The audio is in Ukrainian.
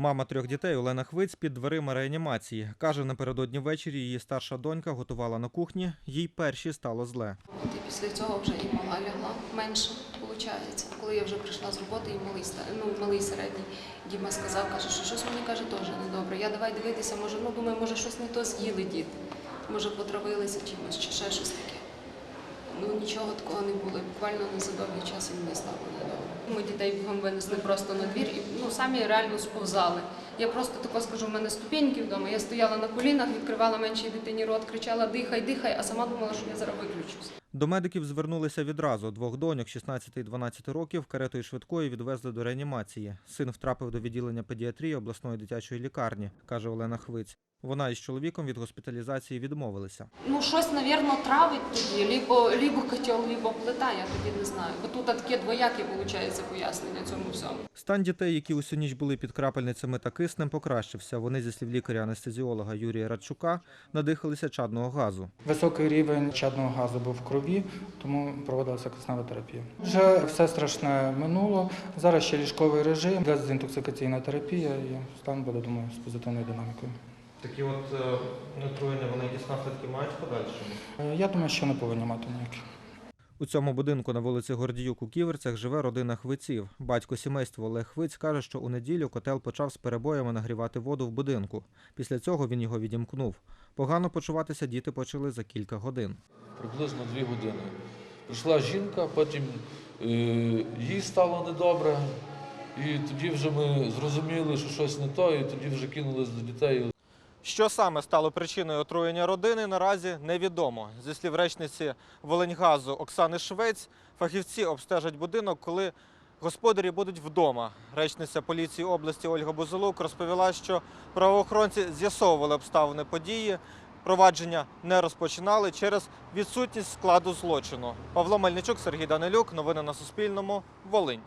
Мама трьох дітей Олена Хвиць під дверима реанімації. Каже, напередодні ввечері її старша донька готувала на кухні, їй перші стало зле. От і після цього вже і мала лягла менше, виходить. Коли я вже прийшла з роботи, і малий ну, малий середній Діма сказав, каже, що щось мені каже теж недобре. Я давай дивитися, може, ну думаю, може щось не то з'їли діти, може потравилися чимось чи ще щось таке. Ну нічого такого не було. Буквально незадовгий за довгий час і мені стало недобре. Ми дітей бігом винесли просто на двір і ну, самі реально сповзали. Я просто тако скажу, в мене ступеньки вдома. Я стояла на колінах, відкривала меншій дитині рот, кричала Дихай, дихай, а сама думала, що я зараз виключусь. До медиків звернулися відразу. Двох доньок 16 і 12 років каретою швидкої відвезли до реанімації. Син втрапив до відділення педіатрії обласної дитячої лікарні, каже Олена Хвиць. Вона із чоловіком від госпіталізації відмовилися. Ну, щось, напевно, травить тоді, либо, либо котел, либо плита, я тоді не знаю. Бо тут таке двояке, виходить, пояснення цьому всьому. Стан дітей, які усю ніч були під крапельницями та киснем, покращився. Вони, зі слів лікаря-анестезіолога Юрія Радчука, надихалися чадного газу. Високий рівень чадного газу був в крові, тому проводилася киснева терапія. Вже все страшне минуло. Зараз ще ліжковий режим, дезінтоксикаційна терапія і стан буде, думаю, з позитивною динамікою. Такі от е, отруєння, вони якісь наслідки мають в подальшому? Е, Я думаю, що не повинні мати ніяких. У цьому будинку на вулиці Гордіюк у Ківерцях живе родина Хвиців. Батько сімейства Олег Хвиць каже, що у неділю котел почав з перебоями нагрівати воду в будинку. Після цього він його відімкнув. Погано почуватися діти почали за кілька годин. Приблизно дві години. Прийшла жінка, потім е, їй стало недобре, і тоді вже ми зрозуміли, що щось не то, і тоді вже кинулись до дітей. Що саме стало причиною отруєння родини, наразі невідомо. Зі слів речниці Волиньгазу Оксани Швець, фахівці обстежать будинок, коли господарі будуть вдома. Речниця поліції області Ольга Бузолук розповіла, що правоохоронці з'ясовували обставини події. Провадження не розпочинали через відсутність складу злочину. Павло Мельничук, Сергій Данилюк. Новини на Суспільному. Волинь.